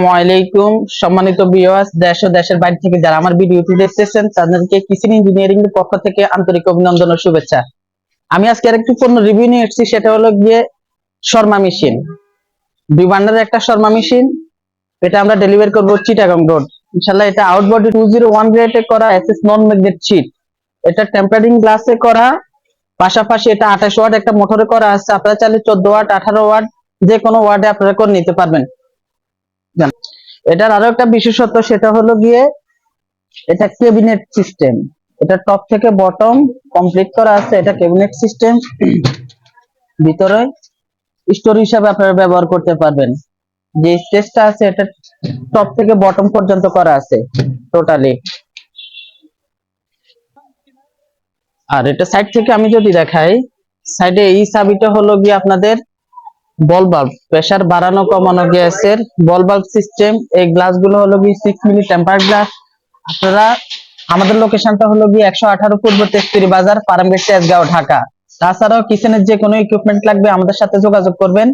আসসালামু সম্মানিত দেশ ও দেশের বাইরে থেকে যারা আমার ভিডিওটি দেখতেছেন, তাদেরকে কিচেন ইঞ্জিনিয়ারিং এর পক্ষ থেকে আন্তরিক অভিনন্দন ও শুভেচ্ছা। আমি আজকে আরেকটি পণ্য রিভিউ নিয়ে এসেছি, সেটা হলো গিয়ে শর্মা মেশিন। একটা শর্মা মেশিন। এটা আমরা ডেলিভারি করব চিটাগং রোড এটা গ্রেডে করা এসএস নন ম্যাগনেট চিট এটা টেম্পারিং গ্লাসে করা। পাশাপাশি এটা আঠাশ ওয়াট একটা মোটরে করা আছে। আপনারা চাইলে চোদ্দ ওয়াট আঠারো ওয়াট যে কোনো ওয়ার্ডে আপনারা করে নিতে পারবেন। এটার আরও একটা বিশেষত্ব সেটা হলো গিয়ে এটা ক্যাবিনেট সিস্টেম এটা টপ থেকে বটম কমপ্লিট করা আছে এটা ক্যাবিনেট সিস্টেম ভিতরে স্টোর হিসাবে আপনারা ব্যবহার করতে পারবেন। যে স্পেসটা আছে এটা টপ থেকে বটম পর্যন্ত করা আছে টোটালি আর এটা সাইড থেকে আমি যদি দেখাই সাইডে এই চাবিটা হলো গিয়ে আপনাদের বল বাল্ব বাড়ানো কমানো গ্যাসের বল বাল্ব সিস্টেম এই গ্লাসগুলো হলো গিয়ে সিক্স মিলি টেম্পার গ্লাস আপনারা, আমাদের লোকেশনটা হলো গিয়ে একশো আঠারো পূর্ব তেজপুরি বাজার ফার্মগেট তেজগাঁও, ঢাকা। তাছাড়াও কিচেনের যে কোনো ইকুইপমেন্ট লাগবে আমাদের সাথে যোগাযোগ করবেন।